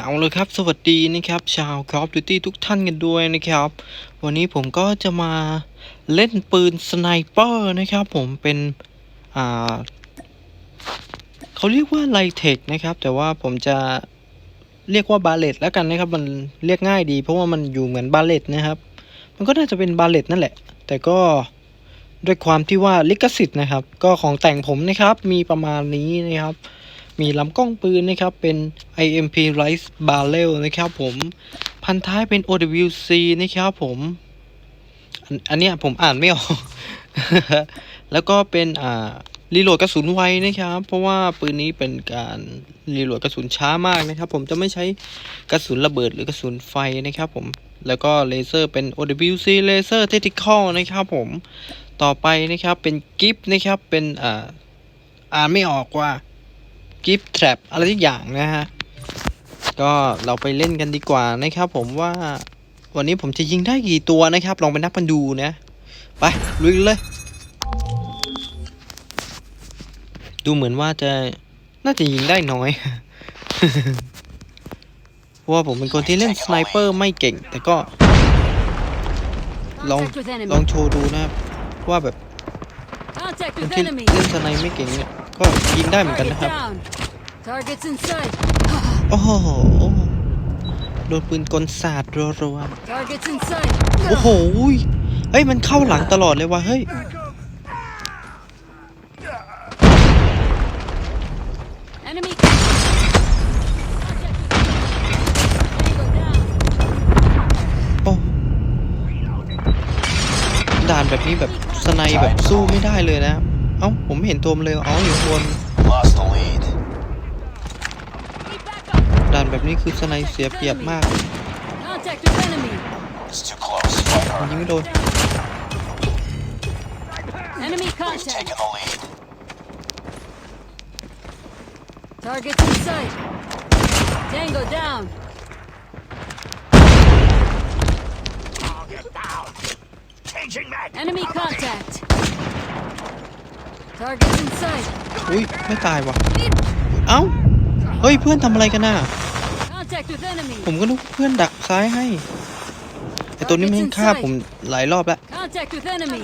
เอาเลยครับ สวัสดีนะครับ ชาว Call of Duty ทุกท่านกันด้วยนะครับ วันนี้ผมก็จะมาเล่นปืนสไนเปอร์นะครับ ผมเป็น อ่าเขาเรียกว่าไลเทคนะครับ แต่ว่าผมจะเรียกว่าบาเลตแล้วกันนะครับ มันเรียกง่ายดี เพราะว่ามันอยู่เหมือนบาเลตนะครับ มันก็น่าจะเป็นบาเลตนั่นแหละ แต่ก็ด้วยความที่ว่าลิขสิทธิ์นะครับ ก็ของแต่งผมนะครับ มีประมาณนี้นะครับ มีลำกล้องปืนนะครับ เป็น IMP Rice Barrel นะครับผมพันท้ายเป็น OWC นะครับผม อันนี้ผมอ่านไม่ออก แล้วก็เป็นอ่ารีโหลดกระสุนไวนะครับ เพราะว่าปืนนี้เป็นการรีโหลดกระสุนช้ามากนะครับ ผมจะไม่ใช้กระสุนระเบิดหรือกระสุนไฟนะครับผมแล้วก็เลเซอร์เป็น OWC Laser Tactical นะครับผมต่อไปนะครับเป็นกิฟนะครับเป็นอ่าอ่านไม่ออกว่า กิฟต์แทรปอะไรทุกอย่างนะฮะ ก็เราไปเล่นกันดีกว่านะครับผมว่าวันนี้ผมจะยิงได้กี่ตัวนะครับ ลองไปนับกันดูนะ ไปลุยกันเลย ดูเหมือนว่าจะน่าจะยิงได้น้อย เพราะว่าผมเป็นคนที่เล่นสไนเปอร์ไม่เก่ง แต่ก็ลอง Contact with ลอง enemy. โชว์ดูนะครับว่าแบบ Contact คน with ที่ enemy. เล่นสไนไม่เก่งเนี่ย ก็ยิงได้เหมือนกัน Target นะครับ down. Targets in sight. โอ้โห โดนปืนกลสาดรัว Targets in sight. ๆโอ้โหยเฮ้ย มันเข้าหลังตลอดเลยว่ะ เฮ้ย Enemy. Tango down. โอ้ ด่านแบบนี้แบบสไนแบบสู้ไม่ได้เลยนะ เอ้า ผมไม่เห็นตัวมันเลยอ๋ออยู่ข้างบน Lost the lead. Need backup. ด่านแบบนี้คือสไนเสียเปรียบมาก Contact with enemy. It's too close. Fight ยิง harder. ไม่โดน Enemy Targets in sight. Tango down. Changing mag. Enemy contact. Targets in sight. อุ้ยไม่ตายว่ะ เอ้า เฮ้ยเพื่อนทำอะไรกันน่ะ Contact with enemy. ผมก็นึกเพื่อนดักซ้ายให้ไอตัวนี้มันฆ่าผมหลายรอบแล้ว Contact with enemy.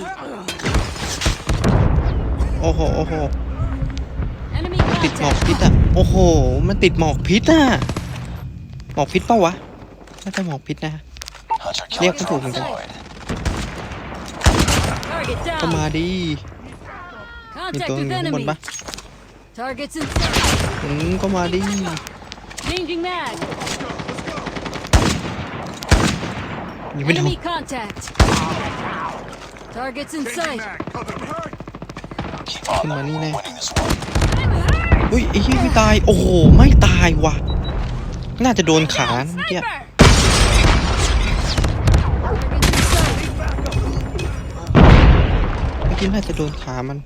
โอ้โหโอ้โห Enemy ติดหมอก contact. พิษอะ โอ้โห มันติดหมอกพิษอะ หมอกพิษเปล่าวะ น่าจะหมอกพิษนะ Hunter Yeah, killer come drone on, come on. deployed. Target ก็มา down. ดี มี Contact ตัวอ with ยู่ข้างบน enemy. ปะ Targets in sight. อืมก็มาดี Changing mag. ยิงไม่โดน Enemy contact. Targets in sight. Keep Come on on, them. Nina. We're winning this one. อุ้ยไอ้เหี้ยไม่ตาย โอ้โห ไม่ตายว่ะ น่าจะโดนขานะเมื่อกี้ Targets in sight. เมื่อกี้น่าจะโดนขามัน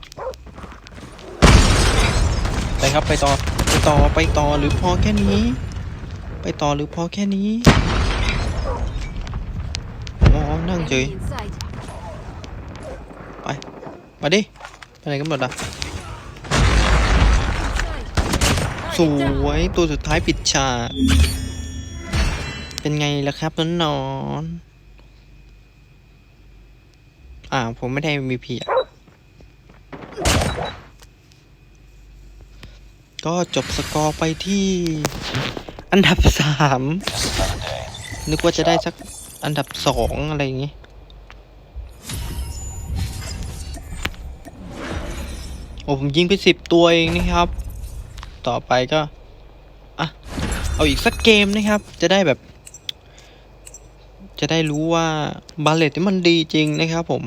ไปครับไปต่อไปต่อไปต่อหรือพอแค่นี้ ไปต่อหรือพอแค่นี้อ๋อนั่งเฉยไปมาดิไปไหนกันหมดอะสวยตัวสุดท้ายปิดฉากเป็นไงล่ะครับนอนนอนๆอ่าผมไม่ได้มีพีอะ ก็จบสกอร์ไปที่ อันดับสามนึกว่าจะได้สักอันดับสองอะไรอย่างงี้ โอ้ผมยิงไปสิบตัวเองนะครับ ต่อไปก็อะเอาอีกสักเกมนะครับ จะได้แบบ จะได้รู้ว่าบาเลตนี่มันดีจริงนะครับผม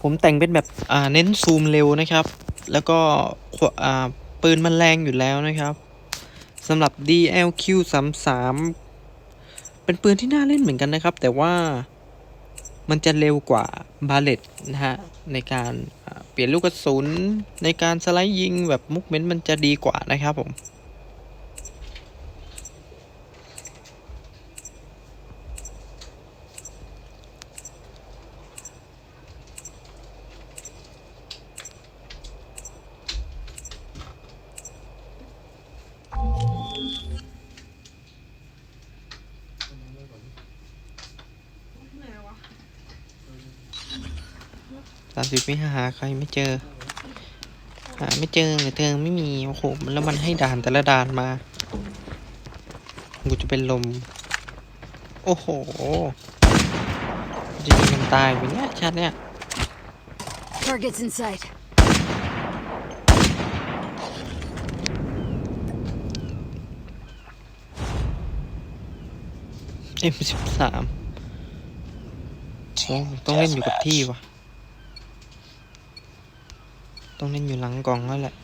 ผมแต่งเป็นแบบอ่าเน้นซูมเร็วนะครับ แล้วก็วปืนมันแรงอยู่แล้วนะครับสำหรับ DLQ 3 3เป็นปืนที่น่าเล่นเหมือนกันนะครับ แต่ว่ามันจะเร็วกว่าบาเลตนะฮะ ในการเปลี่ยนลูกกระสุนในการสไลด์ยิงแบบมุกเมนต์มันจะดีกว่านะครับผม สามสิบวิหาใครไม่เจอ หาไม่เจอหรือเธอไม่มี โอ้โห แล้วมันให้ด่านแต่ละด่านมา กูจะเป็นลม โอ้โห จะยิงกันตายไปเนี่ยชัดเนี่ย Targets in sight. เอ็มสิบสามโอ้ Team ต้องเล่นอยู่กับที่ deathmatch. วะ ต้องเล่นอยู่หลังกล่องแล้วแหละ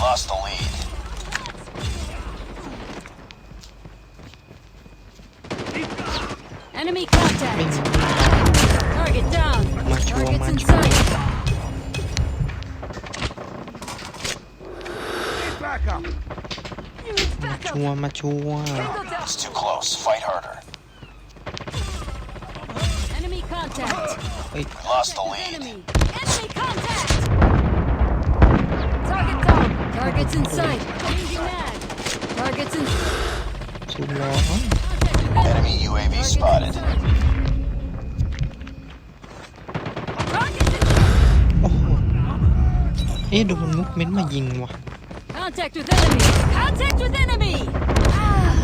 Lost the lead. Enemy ไม่ contact. มี Target down. Macho, Targets in macho. sight. Back up. ชัวร์มาชัวร์ It's too close. Fight harder. Contact. เอ้ย We lost the With lead. enemy. Enemy contact. Target down. Targets in sight. Changing mag. Targets in ซูมรอ contact with enemy. Enemy UAV spotted. Targets in โอ้โหเอ๊ะโดนมุกเม้นมายิงว่ะ contact with enemy. Contact with enemy.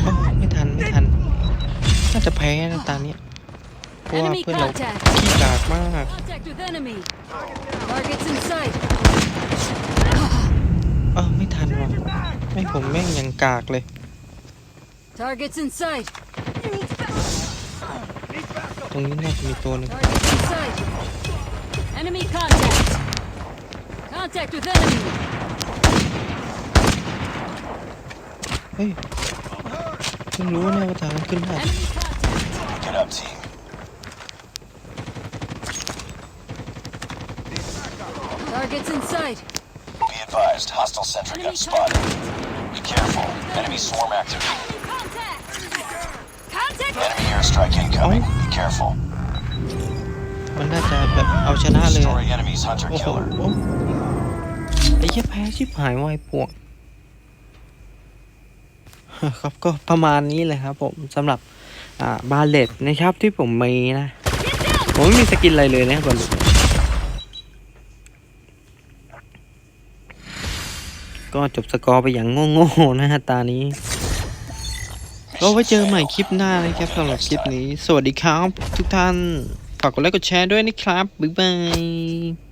โอ้ไม่ทัน ไม่ทัน น่าจะแพ้นะตาเนี้ย เพราะว่า Enemy เพื่อนเรา contact. ขี้กากมาก Contact with enemy. Targets in sight. เออไม่ทันว่ะไม่ผมแม่งยังกากเลย Targets in sight. ตรงนี้น่าจะมีตัวหนึ่ง Targets in sight. Enemy contact. Contact with enemy. เฮ้ยเพิ่งรู้เนี่ยว่าทางนั้นขึ้นได้ Enemy contact. Get up, team. Targets in sight. Be advised. Hostile sentry Enemy gun spotted. contact. Be careful. Enemy swarm active. Enemy contact. Contact. Enemy airstrike incoming. Be careful. มันน่าจะแบบเอาชนะเลยอะ Destroy enemy's hunter โอ้โห killer. ไอ้เหี้ยแพ้ชิบหายวายป่วง ครับก็ประมาณนี้เลยครับผมสำหรับ อ่า บาเลตนะครับที่ผมมีนะ Get down. ผมไม่มีสกินอะไรเลยนะครับบาเลต ก็จบสกอร์ไปอย่างโง่ๆนะฮะตานี้ก็ไว้เจอใหม่คลิปหน้านะครับสำหรับคลิปนี้ สวัสดีครับทุกท่าน ฝากกดไลค์กดแชร์ด้วยนะครับ บ๊ายบาย